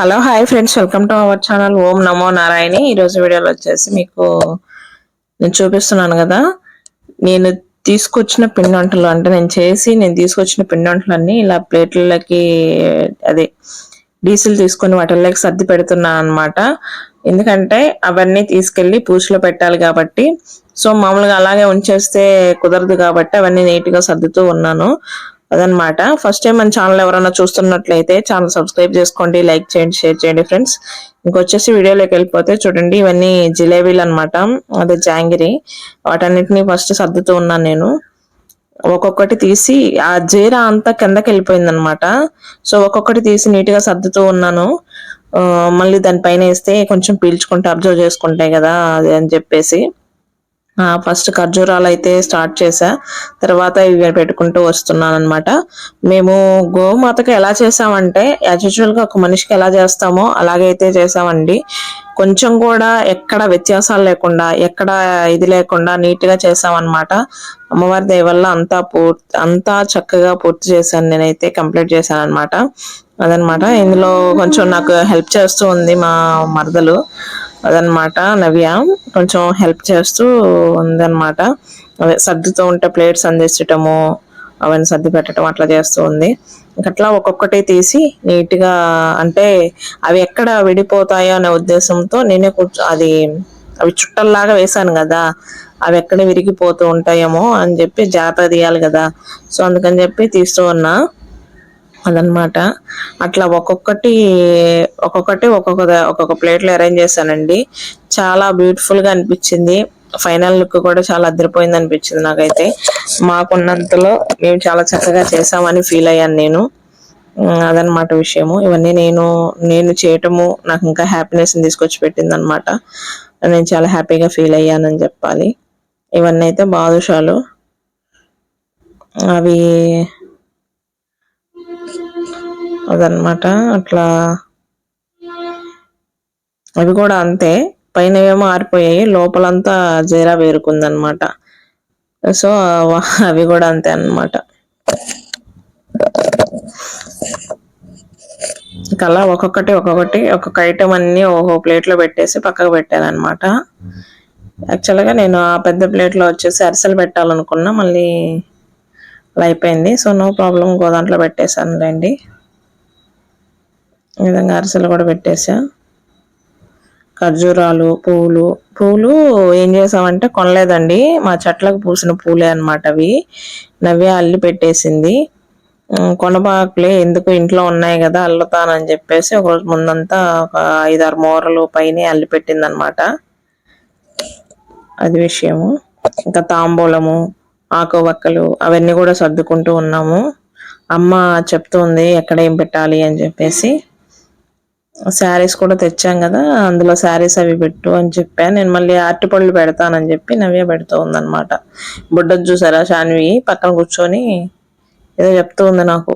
Hello hi friends. Welcome to our channel. ఓం నమో నారాయణి. ఈరోజు వీడియోలో వచ్చేసి మీకు నేను చూపిస్తున్నాను కదా. నేను తీసుకొచ్చిన పిండి వంటలు అంటే నేను చేసి నేను తీసుకొచ్చిన పిండి వంటలన్నీ ఇలా ప్లేట్లకి అదే డీజిల్ తీసుకొని వాటిల్లోకి సర్ది పెడుతున్నాను అనమాట ఎందుకంటే అవన్నీ తీసుకెళ్ళి పూసలో పెట్టాలి కాబట్టి. సో మామూలుగా అలాగే ఉంచేస్తే కుదరదు కాబట్టి అవన్నీ నీట్గా సర్దుతూ ఉన్నాను. అదనమాట. ఫస్ట్ టైం మన ఛానల్ ఎవరైనా చూస్తున్నట్లయితే ఛానల్ సబ్స్క్రైబ్ చేసుకోండి లైక్ చేయండి షేర్ చేయండి ఫ్రెండ్స్ ఇంకొచ్చేసి వీడియోలోకి వెళ్ళిపోతే చూడండి ఇవన్నీ జిలేబీలు అనమాట అదే జాంగిరి. వాటన్నిటిని ఫస్ట్ సర్దుతూ ఉన్నాను నేను. ఒక్కొక్కటి తీసి ఆ జీర అంతా కిందకి వెళ్ళిపోయింది అనమాట సో ఒక్కొక్కటి తీసి నీట్గా సర్దుతూ ఉన్నాను. మళ్ళీ దానిపైన వేస్తే కొంచెం పీల్చుకుంటే అబ్జర్వ్ చేసుకుంటాయి కదా అది అని చెప్పేసి. ఫస్ట్ ఖర్జూరాలు అయితే స్టార్ట్ చేశా. తర్వాత ఇవి పెట్టుకుంటూ వస్తున్నాను అనమాట మేము గోమాతకు ఎలా చేసామంటే యాజ్ యూజువల్గా ఒక మనిషికి ఎలా చేస్తామో అలాగైతే చేసామండి కొంచెం కూడా ఎక్కడ వ్యత్యాసాలు లేకుండా ఎక్కడ ఇది లేకుండా నీట్గా చేసామన్నమాట అమ్మవారి దయ వల్ల అంతా పూర్తి అంతా చక్కగా పూర్తి చేశాను. నేనైతే కంప్లీట్ చేశాను అనమాట అదనమాట ఇందులో కొంచెం నాకు హెల్ప్ చేస్తూ ఉంది మా మరదలు. అదనమాట నవ్య. కొంచెం హెల్ప్ చేస్తూ ఉందన్నమాట అదే సర్దుతూ ఉంటే ప్లేట్స్ అందించటము అవన్నీ సర్ది పెట్టడం అట్లా చేస్తూ ఉంది. అట్లా ఒక్కొక్కటి తీసి నీట్గా అంటే అవి ఎక్కడ విడిపోతాయో అనే ఉద్దేశంతో నేనే కూర్చో అది అవి చుట్టల్లాగా వేశాను కదా. అవి ఎక్కడ విరిగిపోతూ ఉంటాయేమో అని చెప్పి జాగ్రత్త తీయాలి కదా. సో అందుకని చెప్పి తీస్తూ ఉన్నా. అదనమాట. అట్లా ఒక్కొక్కటి ఒక్కొక్కటి ఒక్కొక్క ఒక్కొక్క ప్లేట్లో అరేంజ్ చేశానండి. చాలా బ్యూటిఫుల్గా అనిపించింది. ఫైనల్ లుక్ కూడా చాలా అదిరిపోయింది అనిపించింది నాకైతే. మాకున్నంతలో మేము చాలా చక్కగా చేసామని ఫీల్ అయ్యాను నేను. అదనమాట విషయము. ఇవన్నీ నేను నేను చేయటము నాకు ఇంకా హ్యాపీనెస్ని తీసుకొచ్చి పెట్టింది అనమాట నేను చాలా హ్యాపీగా ఫీల్ అయ్యానని చెప్పాలి. ఇవన్నీ అయితే బాదుషాలు. అవి అదనమాట అట్లా అవి కూడా అంతే. పైన ఏమో ఆరిపోయాయి. లోపలంతా జీరా వేరుకుందనమాట సో అవి కూడా అంతే అనమాట అలా ఒక్కొక్కటి ఒక్కొక్కటి ఒక్కొక్క ఐటమ్ అన్ని ఒక్కో ప్లేట్లో పెట్టేసి పక్కకు పెట్టాను అనమాట యాక్చువల్గా నేను ఆ పెద్ద ప్లేట్లో వచ్చేసి అరిసెలు పెట్టాలనుకున్నా. మళ్ళీ అలా అయిపోయింది. So no problem. గోదాంట్లో దాంట్లో పెట్టేశాను రండి ఈ విధంగా అరిసెలు కూడా పెట్టేసా. ఖర్జూరాలు పువ్వులు. పూలు ఏం చేసామంటే కొనలేదండి. మా చెట్లకు పూసిన పూలే అనమాట అవి. నవ్య అల్లి పెట్టేసింది. కొనబాకులే ఎందుకు ఇంట్లో ఉన్నాయి కదా అల్లుతానని చెప్పేసి ఒకరోజు ముందంతా ఒక ఐదారు మూరలు పైన అల్లి పెట్టిందనమాట అది విషయము. ఇంకా తాంబూలము ఆకు వక్కలు అవన్నీ కూడా సర్దుకుంటూ ఉన్నాము. అమ్మ చెప్తుంది ఎక్కడ ఏం పెట్టాలి అని చెప్పేసి. శారీస్ కూడా తెచ్చాం కదా అందులో శారీస్ అవి పెట్టు అని చెప్పాను నేను మళ్ళీ అరటిపళ్ళు పెడతానని చెప్పి నవ్య పెడుతూ ఉందనమాట బుడ్డ చూసారా శాన్వి? పక్కన కూర్చొని ఏదో చెప్తూ ఉంది నాకు.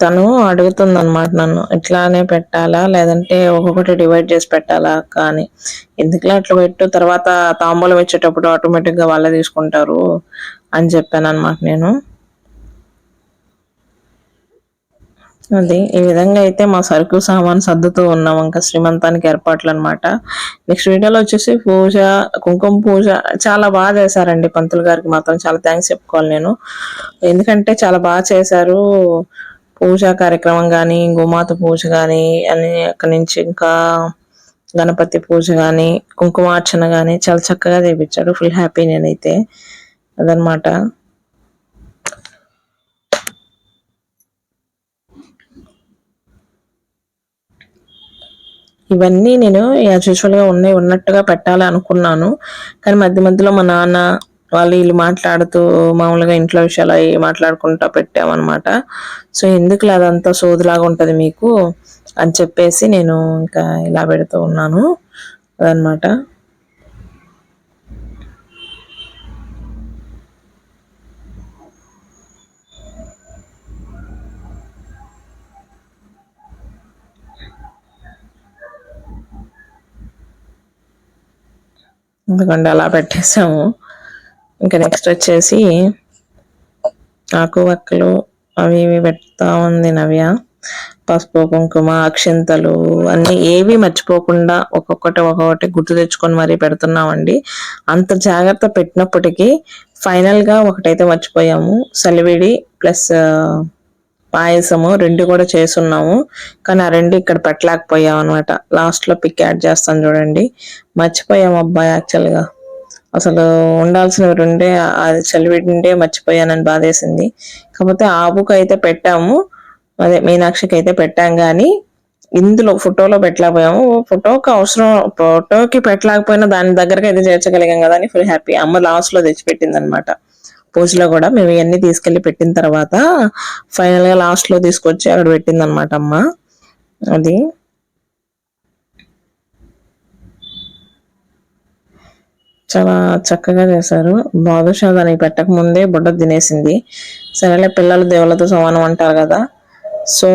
తను అడుగుతుంది అనమాట నన్ను ఇట్లానే పెట్టాలా? లేదంటే ఒక్కొక్కటి డివైడ్ చేసి పెట్టాలా కానీ ఎందుకులా అట్లా పెట్టు? తర్వాత తాంబూలం వచ్చేటప్పుడు ఆటోమేటిక్గా వాళ్ళే తీసుకుంటారు అని చెప్పాను అనమాట నేను. అది ఈ విధంగా అయితే మా సరుకు సామాన్ సర్దుతూ ఉన్నాం. ఇంకా శ్రీమంతానికి ఏర్పాట్లు అనమాట నెక్స్ట్ వీడియోలో వచ్చేసి పూజ కుంకుమ పూజ చాలా బాగా చేశారండి పంతులు గారికి మాత్రం. చాలా థ్యాంక్స్ చెప్పుకోవాలి నేను. ఎందుకంటే చాలా బాగా చేశారు. పూజా కార్యక్రమం కానీ గోమాత పూజ కానీ అని అక్కడి నుంచి ఇంకా గణపతి పూజ కానీ కుంకుమార్చన కానీ చాలా చక్కగా చేయించాడు ఫుల్ హ్యాపీ నేనైతే. అదనమాట ఇవన్నీ నేను గా ఉన్నాయి ఉన్నట్టుగా పెట్టాలి అనుకున్నాను కానీ మధ్య మధ్యలో మా నాన్న వాళ్ళు వీళ్ళు మాట్లాడుతూ మామూలుగా ఇంట్లో విషయాలు అవి మాట్లాడుకుంటా పెట్టామన్నమాట. సో ఎందుకు అదంతా సోదులాగా ఉంటుంది మీకు? అని చెప్పేసి నేను ఇంకా ఇలా పెడుతూ ఉన్నాను. అదనమాట ఎందుకంటే అలా పెట్టేసాము ఇంకా నెక్స్ట్ వచ్చేసి ఆకు వక్కలు అవి ఇవి పెడతా ఉంది నవ్య. పసుపు కుంకుమ అక్షింతలు అన్నీ ఏవి మర్చిపోకుండా ఒక్కొక్కటి ఒక్కొక్కటి గుర్తు తెచ్చుకొని మరీ పెడుతున్నామండి. అంత జాగ్రత్త పెట్టినప్పటికీ ఫైనల్గా ఒకటైతే మర్చిపోయాము. సలివిడి ప్లస్ పాయసము రెండు కూడా చేసున్నాము. కానీ ఆ రెండు ఇక్కడ పెట్టలేకపోయాం అనమాట లాస్ట్లో పిక్ యాడ్ చేస్తాను చూడండి. మర్చిపోయాము అబ్బాయి యాక్చువల్గా అసలు ఉండాల్సినవి రెండే అది చలివిడిండే మర్చిపోయానని బాధేసింది. కాకపోతే ఆవుకు అయితే పెట్టాము. అదే మీనాక్షికి అయితే పెట్టాం కానీ ఇందులో ఫోటోలో పెట్టలేకపోయాము. ఫోటోకి అవసరం ఫోటోకి పెట్టలేకపోయినా దాని దగ్గరకి అయితే చేర్చగలిగాం కదా అని ఫుల్ హ్యాపీ అమ్మ లాస్ట్లో తెచ్చిపెట్టింది అనమాట పూజలో కూడా మేము ఇవన్నీ తీసుకెళ్ళి పెట్టిన తర్వాత ఫైనల్గా లాస్ట్లో తీసుకొచ్చి అక్కడ పెట్టింది అనమాట అమ్మ. అది. చాలా చక్కగా చేశారు. బాదుషా దానికి పెట్టక ముందే బుడ్డ తినేసింది. సరేలే పిల్లలు దేవులతో సమానం అంటారు కదా. సో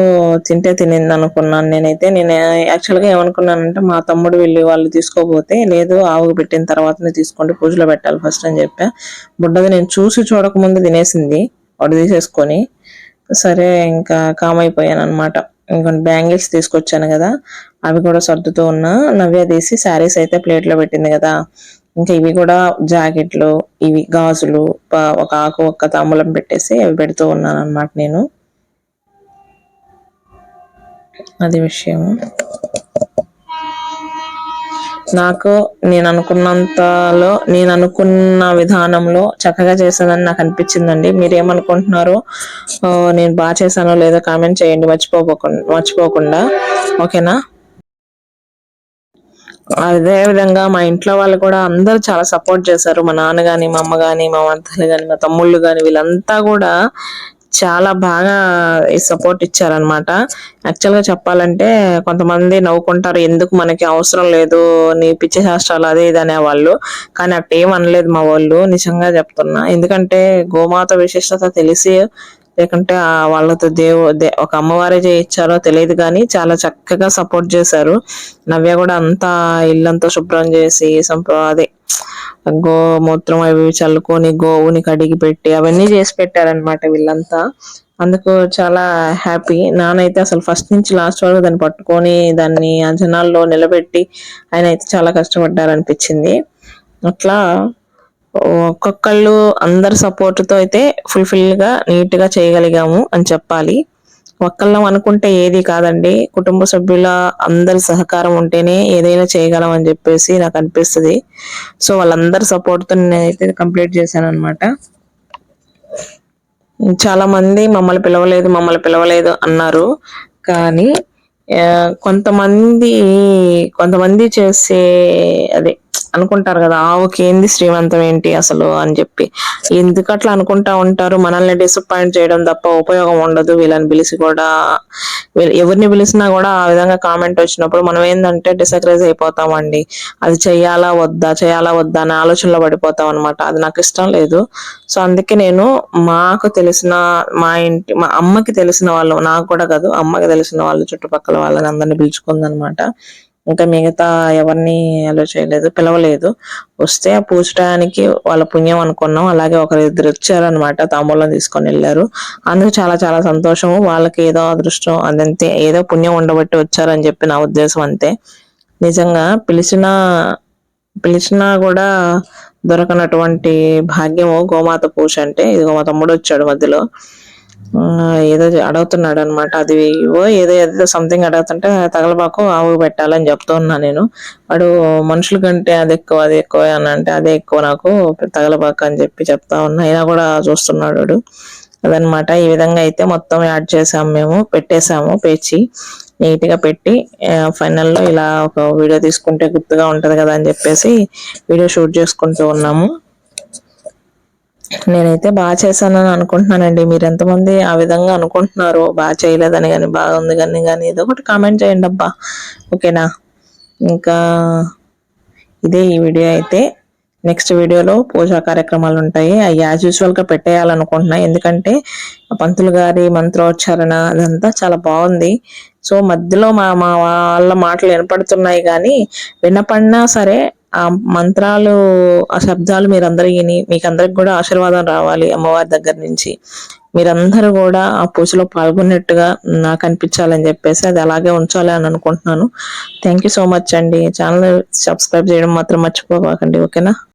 తింటే తినింది అనుకున్నాను నేనైతే. నేను యాక్చువల్గా ఏమనుకున్నానంటే మా తమ్ముడు వెళ్ళి వాళ్ళు తీసుకోపోతే లేదు ఆవుకు పెట్టిన తర్వాతనే తీసుకోండి పూజలో పెట్టాలి ఫస్ట్ అని చెప్పా. బుడ్డది నేను చూసి చూడకముందు తినేసింది వాడు తీసేసుకొని. సరే ఇంకా కామ్ అయిపోయాను అనమాట ఇంకొన్ని బ్యాంగిల్స్ తీసుకొచ్చాను కదా అవి కూడా సర్దుతూ ఉన్నా. నవ్య తీసి శారీస్ అయితే ప్లేట్లో పెట్టింది కదా. ఇంకా ఇవి కూడా జాకెట్లు ఇవి గాజులు ఒక ఆకు ఒక్క తాంబూలం పెట్టేసి అవి పెడుతూ ఉన్నాను అనమాట నేను. అది విషయం నాకు నేను అనుకున్నంతలో నేను అనుకున్న విధానంలో చక్కగా చేశానని నాకు అనిపించిందండి. మీరు ఏమనుకుంటున్నారో నేను బాగా చేశానో లేదో కామెంట్ చేయండి. మర్చిపోకుండా మర్చిపోకుండా. ఓకేనా? అదే విధంగా మా ఇంట్లో వాళ్ళు కూడా అందరూ చాలా సపోర్ట్ చేశారు. మా నాన్న కానీ మా అమ్మ కానీ మా వంతలు కానీ మా తమ్ముళ్ళు కానీ వీళ్ళంతా కూడా చాలా బాగా సపోర్ట్ ఇచ్చారనమాట యాక్చువల్గా చెప్పాలంటే కొంతమంది నవ్వుకుంటారు ఎందుకు మనకి అవసరం లేదు? నీ పిచ్చి శాస్త్రాలు అదే ఇది అనేవాళ్ళు కానీ అట్టేం అనలేదు మా వాళ్ళు నిజంగా చెప్తున్నా. ఎందుకంటే గోమాత విశిష్టత తెలిసి లేకుంటే వాళ్ళతో దేవు ఒక అమ్మవారే చేయించారో తెలియదు కానీ చాలా చక్కగా సపోర్ట్ చేశారు. నవ్య కూడా అంతా ఇల్లంతా శుభ్రం చేసి అదే గోమూత్రం అవి చల్లుకొని గోవుని కడిగి పెట్టి అవన్నీ చేసి పెట్టారనమాట వీళ్ళంతా. అందుకు చాలా హ్యాపీ. నానైతే అసలు ఫస్ట్ నుంచి లాస్ట్ వరకు దాన్ని పట్టుకొని దాన్ని ఆ జనాల్లో నిలబెట్టి ఆయన అయితే చాలా కష్టపడ్డారనిపించింది. అట్లా ఒక్కొక్కళ్ళు అందరి సపోర్ట్తో అయితే ఫుల్ఫిల్గా నీట్గా చేయగలిగాము అని చెప్పాలి. ఒక్కళ్ళం అనుకుంటే ఏది కాదండి. కుటుంబ సభ్యుల అందరి సహకారం ఉంటేనే ఏదైనా చేయగలం అని చెప్పేసి నాకు అనిపిస్తుంది. సో వాళ్ళందరి సపోర్ట్తో నేనైతే కంప్లీట్ చేశాను అనమాట చాలా మంది మమ్మల్ని పిలవలేదు మమ్మల్ని పిలవలేదు అన్నారు. కానీ కొంతమంది కొంతమంది చేసే అదే అనుకుంటారు కదా ఆవుకి ఏంది శ్రీమంతం ఏంటి అసలు? అని చెప్పి. ఎందుకు అట్లా అనుకుంటా ఉంటారు? మనల్ని డిసప్పాయింట్ చేయడం తప్ప ఉపయోగం ఉండదు. వీళ్ళని పిలిచి కూడా ఎవరిని పిలిచినా కూడా ఆ విధంగా కామెంట్ వచ్చినప్పుడు మనం ఏంటంటే డిసగ్రైజ్ అయిపోతామండి. అది చేయాలా వద్దా చేయాలా వద్దా అనే ఆలోచనలో పడిపోతాం అనమాట అది నాకు ఇష్టం లేదు. సో అందుకే నేను మాకు తెలిసిన మా ఇంటి మా అమ్మకి తెలిసిన వాళ్ళు నాకు కూడా కాదు అమ్మకి తెలిసిన వాళ్ళు చుట్టుపక్కల వాళ్ళని అందరిని పిలుచుకుందనమాట ఇంకా మిగతా ఎవరిని అలో చేయలేదు పిలవలేదు. వస్తే ఆ పూజటానికి వాళ్ళ పుణ్యం అనుకున్నాం. అలాగే ఒకరు ఇద్దరు వచ్చారనమాట తాంబూలం తీసుకొని వెళ్ళారు. అందుకు చాలా చాలా సంతోషము. వాళ్ళకి ఏదో అదృష్టం అదంతే. ఏదో పుణ్యం ఉండబట్టి వచ్చారని చెప్పి నా ఉద్దేశం అంతే. నిజంగా పిలిచిన పిలిచినా కూడా దొరకనటువంటి భాగ్యము గోమాత పూజ అంటే. ఇది మా తమ్ముడు వచ్చాడు మధ్యలో. ఏదో అడుగుతున్నాడు అనమాట అది ఇవో ఏదో ఏదో సంథింగ్ అడుగుతుంటే తగలబాకు ఆవు పెట్టాలని చెప్తూ ఉన్నా నేను. వాడు మనుషుల కంటే అది ఎక్కువ అది ఎక్కువ అని అంటే అదే ఎక్కువ నాకు తగలబాకు అని చెప్పి చెప్తా ఉన్నా. అయినా కూడా చూస్తున్నాడు అదనమాట ఈ విధంగా అయితే మొత్తం యాడ్ చేసాము మేము. పెట్టేసాము పేచి నీట్గా పెట్టి ఫైనల్లో ఇలా ఒక వీడియో తీసుకుంటే గుర్తుగా ఉంటది కదా అని చెప్పేసి వీడియో షూట్ చేసుకుంటూ ఉన్నాము. నేనైతే బాగా చేశానని అనుకుంటున్నానండి. మీరు ఎంతమంది ఆ విధంగా అనుకుంటున్నారు బాగా చేయలేదని కానీ బాగుంది కానీ కానీ ఏదో ఒకటి కామెంట్ చేయండి అబ్బా. ఓకేనా? ఇంకా ఇదే ఈ వీడియో అయితే. నెక్స్ట్ వీడియోలో పూజా కార్యక్రమాలు ఉంటాయి. అవి యాజ్ యూజువల్గా పెట్టేయాలనుకుంటున్నాయి ఎందుకంటే పంతులు గారి మంత్రోచ్చారణ అదంతా చాలా బాగుంది. సో మధ్యలో మా మా వాళ్ళ మాటలు వినపడుతున్నాయి కానీ వినపడినా సరే ఆ మంత్రాలు ఆ శబ్దాలు మీరందరూ విని మీకు అందరికి కూడా ఆశీర్వాదం రావాలి అమ్మవారి దగ్గర నుంచి. మీరందరూ కూడా ఆ పూజలో పాల్గొన్నట్టుగా నాకు అనిపించాలని చెప్పేసి అది అలాగే ఉంచాలి అని అనుకుంటున్నాను. థ్యాంక్ యూ సో మచ్ అండి. ఛానల్ సబ్స్క్రైబ్ చేయడం మాత్రం మర్చిపోకండి ఓకేనా?